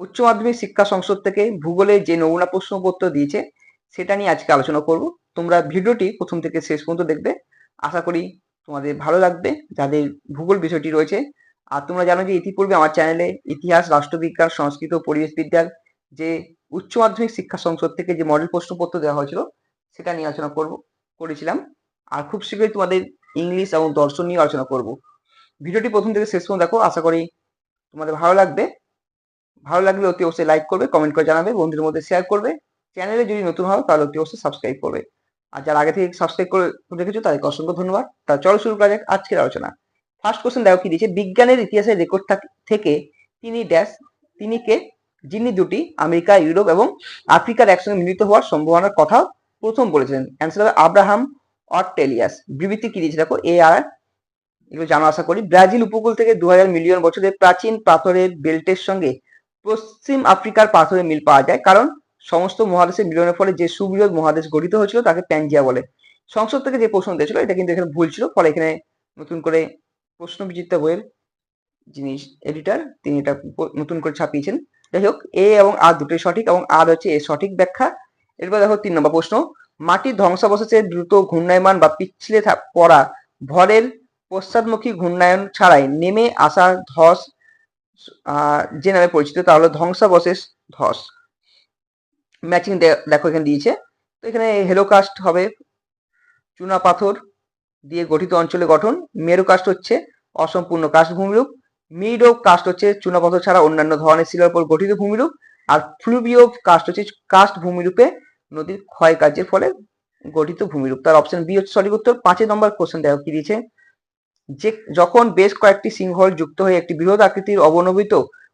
উচ্চ মাধ্যমিক শিক্ষা সংসদ থেকে ভূগোলে যে নমুনা প্রশ্নপত্র দিয়েছে, সেটা নিয়ে আজকে আলোচনা করব। তোমরা ভিডিওটি প্রথম থেকে শেষ পর্যন্ত দেখবে। আশা করি তোমাদের ভালো লাগবে, যাদের ভূগোল বিষয়টি রয়েছে। আর তোমরা জানো যে ইতিপূর্বে আমার চ্যানেলে ইতিহাস, রাষ্ট্রবিজ্ঞান, সংস্কৃত পরিবেশ বিদ্যার যে উচ্চ মাধ্যমিক শিক্ষা সংসদ থেকে যে মডেল প্রশ্নপত্র দেওয়া হয়েছিল, সেটা নিয়ে আলোচনা করব, করেছিলাম। আর খুব শীঘ্রই তোমাদের ইংলিশ এবং দর্শন নিয়ে আলোচনা করব। ভিডিওটি প্রথম থেকে শেষ পর্যন্ত দেখো, আশা করি তোমাদের ভালো লাগবে। ভালো লাগলে অতি অবশ্যই লাইক করবে কমেন্ট করে জানাবে, বন্ধুদের মধ্যে শেয়ার করবে। চ্যানেলে যদি নতুন হও, তাহলে অতি অবশ্যই সাবস্ক্রাইব করবে। আর যারা আগে থেকে সাবস্ক্রাইব করে রেখেছো, তাদেরকে অসংখ্য ধন্যবাদ। তা চলো শুরু করা যাক আজকের আলোচনা। ফার্স্ট কোশ্চেন দেখো কি দিয়েছে? বিজ্ঞানের ইতিহাসের রেকর্ড থেকে তিনি ড্যাশ তিনি কে? যিনি দুটি, আমেরিকা, ইউরোপ এবং আফ্রিকার একসঙ্গে মিলিত হওয়ার সম্ভাবনার কথা প্রথম বলেছিলেন। অ্যান্সার হবে আব্রাহাম অরটেলিয়াস। বিবৃতি কি দিয়েছে দেখো? এ আর এগুলো জানা আশা করি। ব্রাজিল উপকূল থেকে দু হাজার মিলিয়ন বছরের প্রাচীন পাথরের বেল্টের সঙ্গে পশ্চিম আফ্রিকার পাথরের মিল পাওয়া যায়, কারণ সমস্ত মহাদেশের মিলনের ফলে যে সুবৃহৎ মহাদেশ গঠিত হয়েছিল তাকে প্যাঞ্জিয়া বলে। সংসদ থেকে যে প্রশ্ন দিয়েছিল, এটা কিন্তু এখানে ভুল ছিল, ফলে এখানে নতুন করে প্রশ্ন বিচিত্র বইয়ের যিনি এডিটার তিনি এটা নতুন করে ছাপিয়েছেন। যাই হোক, এ এবং আর দুটোই সঠিক এবং আর হচ্ছে এ সঠিক ব্যাখ্যা। এরপর দেখো তিন নম্বর প্রশ্ন মাটির ধ্বংসাবশেষে দ্রুত ঘূর্ণায়মান বা পিছলে পড়া, ভরের পশ্চাদমুখী ঘূর্ণায়ন ছাড়াই নেমে আসা ধস যে নামে পরিচিত, তা হলো ধ্বংসাবশেষ ধস। ম্যাচিং দেখো এখানে দিয়েছে। তো এখানে হেলোকাস্ট হবে, চুনা পাথর দিয়ে গঠিত অঞ্চলে গঠন। মেরুকাস্ট হচ্ছে অসম্পূর্ণ কাস্ট ভূমিরূপ। মিড অফ কাস্ট হচ্ছে চুনা পাথর ছাড়া অন্যান্য ধরনের শিলার উপর গঠিত ভূমিরূপ। আর ফ্লুবিও কাস্ট হচ্ছে কাস্ট ভূমিরূপে নদীর ক্ষয় কার্যের ফলে গঠিত ভূমিরূপ। তার অপশন বি হচ্ছে সঠিক উত্তর। পাঁচের নম্বর কোশ্চেন দেখো কি দিয়েছে। যে যখন বেশ কয়েকটি সিংহল যুক্ত হয়ে একটি বৃহৎ আকৃতির অবনমিত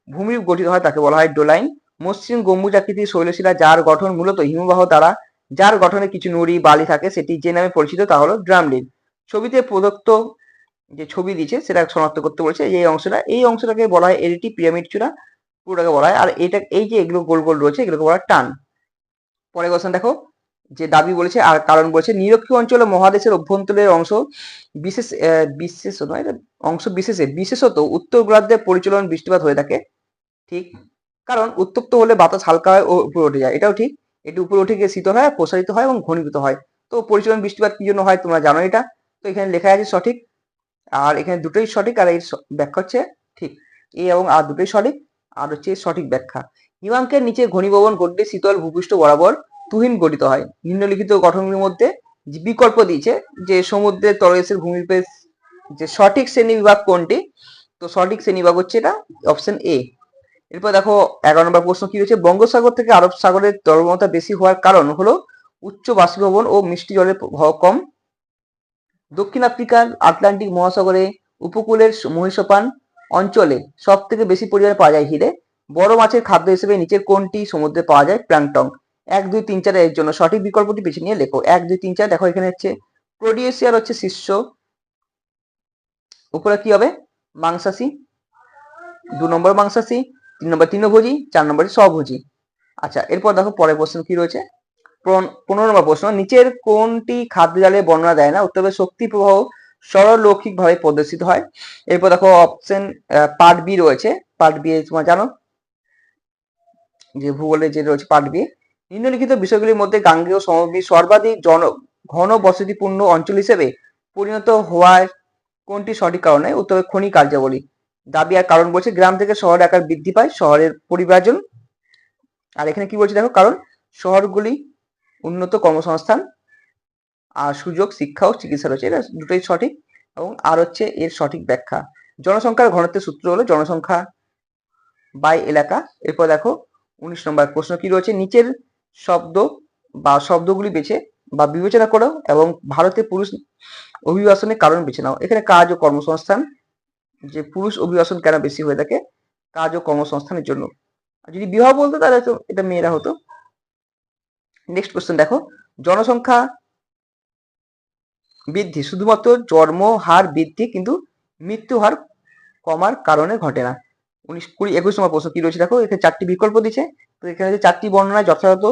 ভূমিরূপ গঠিত হয় তাকে বলা হয় ডোলাইন। মসৃণ গম্বুজ আকৃতির শৈলশিলা যার গঠন মূলত হিমবাহ দ্বারা, যার গঠনে কিছু নুড়ি, বালি থাকে, সেটি যে নামে পরিচিত তা হলো ড্রামলিন। ছবিতে প্রদত্ত যে ছবি দিয়েছে, সেটা শনাক্ত করতে বলেছে, এই অংশটা, এই অংশটাকে বলা হয় এরিটি পিরামিড চূড়া, পুরোটাকে বলা হয়, আর এটা, এই যে এগুলো গোল গোল রয়েছে, এগুলোকে বলা টান। পরে কোশ্চেন দেখো। যে দাবি বলেছে, আর কারণ বলেছে, নিরক্ষীয় অঞ্চল ও মহাদেশের অভ্যন্তরের অংশ বিশেষ বিশেষ নয় অংশ বিশেষে, বিশেষত উত্তর গোলার্ধে পরিচালন বৃষ্টিপাত হয়ে থাকে, ঠিক? কারণ উত্তপ্ত হলে বাতাস হালকা হয় ও উপরে উঠে যায়, এটাও ঠিক। এটি উপরে উঠে গিয়ে শীতল হয়, প্রসারিত হয় এবং ঘনীভূত হয়। তো পরিচালন বৃষ্টিপাত কি জন্য হয় তোমরা জানো এটা? তো এখানে লেখা আছে সঠিক, আর এখানে দুটোই সঠিক, আর এই ব্যাখ্যা হচ্ছে ঠিক এ এবং আর দুটোই সঠিক, আর হচ্ছে সঠিক ব্যাখ্যা। হিমাঙ্কের নিচে ঘনীভবন ঘটলে শীতল ভূপৃষ্ঠ বরাবর। তুহিন গঠিত হয়। নিম্নলিখিত গঠনগুলির মধ্যে বিকল্প দিয়েছে যে সমুদ্রের তলদেশের ভূমিরূপের যে সঠিক শ্রেণি বিভাগ কোনটি, তো সঠিক শ্রেণি বিভাগ হচ্ছে এটা অপশন এ এরপর দেখো এগারো নম্বর প্রশ্ন কি রয়েছে বঙ্গোসাগর থেকে আরব সাগরের তরলতা বেশি হওয়ার কারণ হলো উচ্চ বাষ্পীভবন ও মিষ্টি জলের প্রবাহ কম। দক্ষিণ আফ্রিকার আটলান্টিক মহাসাগরে উপকূলের মহিষপান অঞ্চলে সব থেকে বেশি পরিমাণে পাওয়া যায় হিরে। বড় মাছের খাদ্য হিসেবে নিচের কোনটি সমুদ্রে পাওয়া যায়? প্ল্যাংটন এক, দুই, তিন, চার এর জন্য সঠিক বিকল্পটি বেছে নিয়ে লেখো। এক, দুই, তিন, চার, দেখো এখানে হচ্ছে প্রোডিউসিয়ার হচ্ছে শিষ্য। উপরে কি হবে? মাংসাসী দু নম্বর মাংসাসী তিন নম্বর তৃণভোজী, চার নম্বর স্বভোজী। আচ্ছা এরপর দেখো পরের প্রশ্ন কি রয়েছে? পনেরো নম্বর প্রশ্ন, নিচের কোনটি খাদ্য জালের বর্ণনা দেয় না? উত্তরে শক্তি প্রবাহ সরলৌকিক ভাবে প্রদর্শিত হয়। এরপর দেখো অপশন পার্ট বি রয়েছে। পার্ট বি তোমার জানো যে ভূগোলে যে রয়েছে পার্ট বি। নিম্নলিখিত বিষয়গুলির মধ্যে গাঙ্গেয় সমভূমি সর্বাধিক জন ঘন বসতিপূর্ণ অঞ্চল হিসেবে পরিণত হওয়ার কোনটি সঠিক কারণে উত্তরে খনি কার্যাবলী। দাবি আর কারণ বলছে, গ্রাম থেকে শহরের আকার বৃদ্ধি পায়, শহরের পরিবার্জন। আর এখানে কি বলছে দেখো? কারণ শহরগুলি উন্নত কর্মসংস্থান আর সুযোগ, শিক্ষা ও চিকিৎসা রয়েছে। এটা দুটোই সঠিক এবং আর হচ্ছে এর সঠিক ব্যাখ্যা। জনসংখ্যার ঘনত্বের সূত্র হলো জনসংখ্যা বাই এলাকা। এরপর দেখো, উনিশ নম্বর প্রশ্ন কি রয়েছে? নিচের শব্দ বা শব্দগুলি বেছে বা বিবেচনা করো এবং ভারতে পুরুষ অভিবাসনের কারণ বেছে নাও। এখানে কাজ ও কর্মসংস্থান, যে পুরুষ অভিবাসন কেন বেশি হয়ে থাকে, কাজ ও কর্মসংস্থানের জন্য। যদি বিবাহ বলতো তাহলে তো এটা মেয়েরা হতো। নেক্সট কোশ্চেন দেখো। জনসংখ্যা বৃদ্ধি। শুধুমাত্র জন্ম, হার বৃদ্ধি কিন্তু মৃত্যু হার কমার কারণে ঘটে না। উনিশ কুড়ি একুশ নম্বর প্রশ্ন কি রয়েছে? দেখো, এখানে চারটি বিকল্প দিচ্ছে তো এখানে যে চারটি বর্ণনায় যথাযথ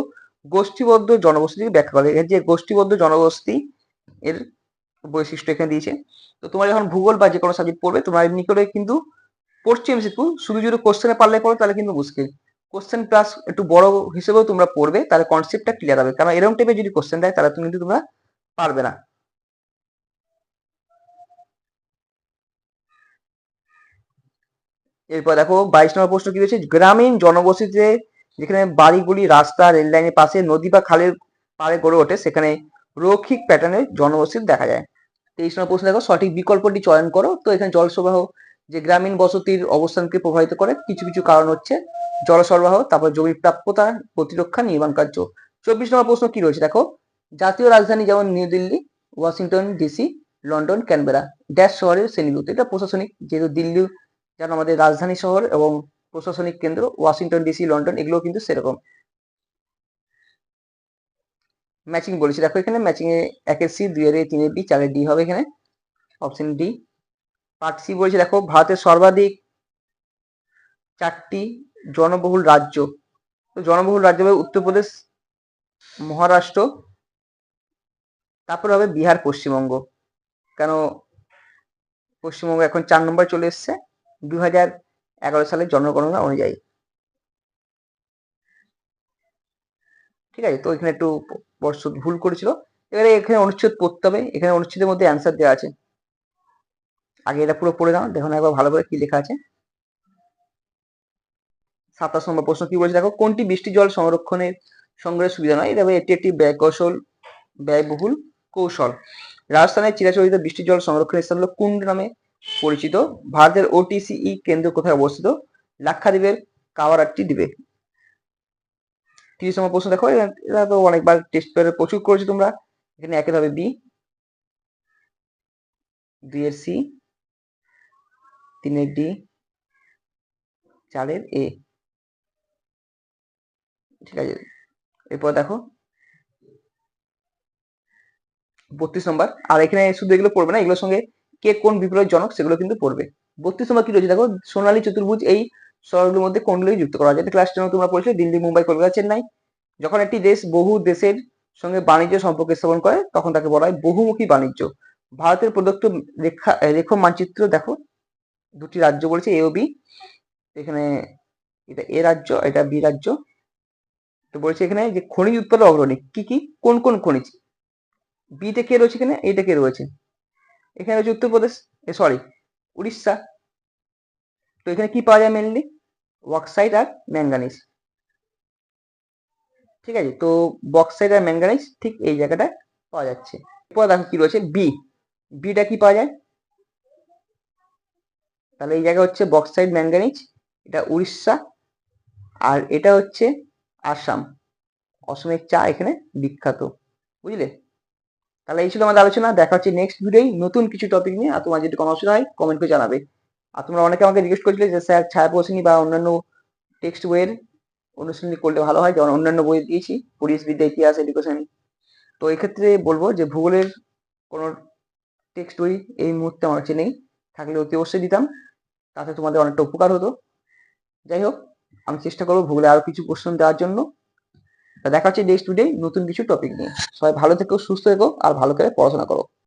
গোষ্ঠীবদ্ধ জনবসতি ব্যাখ্যা করে। এর যে গোষ্ঠীবদ্ধ জনবসতি এর বৈশিষ্ট্য এখানে দিয়েছে। তো তোমরা যখন ভূগোল বা যে কোনো সাবজেক্ট পড়বে, তোমরা এমনি করে কিন্তু পড়ছি এমসিকিউ শুধু যদি কোশ্চেনে পারলে পড়ো, তাহলে কিন্তু মুশকিল। কোশ্চেন প্লাস একটু বড় হিসেবেও তোমরা পড়বে, তাহলে কনসেপ্টটা ক্লিয়ার হবে। কারণ এরকম টাইপের যদি কোশ্চেন দেয়, তাহলে তুমি কিন্তু তোমরা পারবে না। এরপর দেখো বাইশ নম্বর প্রশ্ন কি রয়েছে? গ্রামীণ জনবসতিতে যেখানে বাড়িগুলি রাস্তা, রেল লাইনের পাশে, নদী বা খালের পাড়ে গড়ে ওঠে, সেখানে রৈখিক প্যাটার্নের জনবসতি দেখা যায়। তেইশ নম্বর প্রশ্ন দেখো, সঠিক বিকল্পটি চয়ন করো। তো এখানে জল সরবরাহ, যে গ্রামীণ বসতির অবস্থানকে প্রভাবিত করে, কিছু কিছু কারণ হচ্ছে জল সরবরাহ, তারপর জমির প্রাপ্যতা, প্রতিরক্ষা, নির্মাণ কার্য। চব্বিশ নম্বর প্রশ্ন কি রয়েছে? দেখো, জাতীয় রাজধানী যেমন New Delhi, Washington, DC, London, Canberra, dash শহরের শ্রেণীভূত এটা প্রশাসনিক, যেহেতু দিল্লি যেন আমাদের রাজধানী শহর এবং প্রশাসনিক কেন্দ্র, ওয়াশিংটন ডিসি, লন্ডন এগুলো কিন্তু সেরকম। ম্যাচিং বলেছি। দেখো এখানে ম্যাচিং এ একের সি, দুই এর এ বি চারের ডি হবে এখানে। অপশন ডি পার্ট সি বলেছে। দেখো, ভারতের সর্বাধিক চারটি জনবহুল রাজ্য। তো জনবহুল রাজ্য হবে উত্তরপ্রদেশ মহারাষ্ট্র, তারপর হবে বিহার, পশ্চিমবঙ্গ। কেন পশ্চিমবঙ্গ এখন চার নম্বর চলে এসছে? দু হাজার এগারো সালের জনগণনা অনুযায়ী। ঠিক আছে, তো এখানে একটু বর্ষ ভুল করেছিল। এবারে এখানে অনুচ্ছেদ পড়তে হবে। এখানে অনুচ্ছেদের মধ্যে অ্যান্সার দেওয়া আছে। আগে এটা পুরো পড়ে নাও, দেখো একবার ভালো করে কি লেখা আছে। সাতাশ নম্বর প্রশ্ন কি বলছে? দেখো, কোনটি বৃষ্টি জল সংরক্ষণের সংগ্রহের সুবিধা নয়? এটা এটি একটি ব্যয় কৌশল, ব্যয়বহুল কৌশল। রাজস্থানের চিরাচরিত বৃষ্টি জল সংরক্ষণের স্থান হলো কুন্ড নামে পরিচিত। ভারতের ওটিসিই কেন্দ্র কোথায় অবস্থিত? লাক্ষাদ্বীপের কাওয়ারাট্টি দ্বীপে। তিরিশ নম্বর প্রশ্ন দেখো এরা তো অনেকবার টেস্ট পেপারে প্রচুর করেছ তোমরা। এখানে একের হবে বি দুই এর সি তিনের ডি চারের এ ঠিক আছে, এরপর দেখো। বত্রিশ নম্বর, আর এখানে শুধু এগুলো পড়বে না, এগুলোর সঙ্গে কে কোন বিপ্লবের জনক সেগুলো কিন্তু পড়বে। বত্রিশ নম্বর কি রয়েছে? দেখো, সোনালী চতুর্ভুজ এই শহরগুলোর মধ্যে কোনগুলোই যুক্ত করা যায়? ক্লাস টেনে তোমরা পড়েছো, দিল্লি, মুম্বাই, কলকাতা, চেন্নাই। যখন একটি দেশ বহু দেশের সঙ্গে বাণিজ্য সম্পর্ক স্থাপন করে, তখন তাকে বলা হয় বহুমুখী বাণিজ্য। ভারতের প্রদত্ত রেখা রেখ মানচিত্র, দেখো, দুটি রাজ্য বলেছে, এ ও বি। এখানে এটা এ রাজ্য, এটা বি রাজ্য। তো বলছে এখানে যে খনিজ উৎপাদন অগ্রণী, কি কি? কোন কোন খনিজ? বিতে কে রয়েছে এখানে? এটা কে রয়েছে। এখানে রয়েছে উত্তরপ্রদেশ সরি উড়িষ্যা। তো এখানে কি পাওয়া যায় মেনলি বক্সাইট আর ম্যাঙ্গানিজ ঠিক আছে, তো বক্সাইট আর ম্যাঙ্গানিজ ঠিক এই জায়গাটায় পাওয়া যাচ্ছে। এরপর দেখো কি রয়েছে বি বিটা কি পাওয়া যায়? তাহলে এই জায়গা হচ্ছে বক্সাইট ম্যাঙ্গানিজ এটা উড়িষ্যা, আর এটা হচ্ছে আসাম। অসমের চা এখানে বিখ্যাত। বুঝলে? তাহলে এই ছিল আমাদের আলোচনা। দেখা হচ্ছে নেক্সট ভিডিওই নতুন কিছু টপিক নিয়ে। আর তোমার যদি কোনো অসুবিধা হয় কমেন্ট করে জানাবে। আর তোমরা অনেকে আমাকে জিজ্ঞেস করছিলে যে, স্যার, ছায়া প্রশ্নী বা অন্যান্য টেক্সট বইয়ের অনুশীলনী করলে ভালো হয়। যেমন অন্যান্য বই দিয়েছি পরিবেশবিদ্যা ইতিহাস এডুকেশন তো এক্ষেত্রে বলব যে, ভূগোলের কোনো টেক্সট বই এই মুহূর্তে আমার কাছে নেই। থাকলে অতি অবশ্যই দিতাম। তাতে তোমাদের অনেকটা উপকার হতো। যাই হোক, আমি চেষ্টা করব ভূগোলে আরও কিছু প্রশ্ন দেওয়ার জন্য। দেখা হচ্ছে নেক্সট ভিডিও নতুন কিছু টপিক নিয়ে। সবাই ভালো থেকো, সুস্থ থেকো, আর ভালো করে পড়াশোনা করো।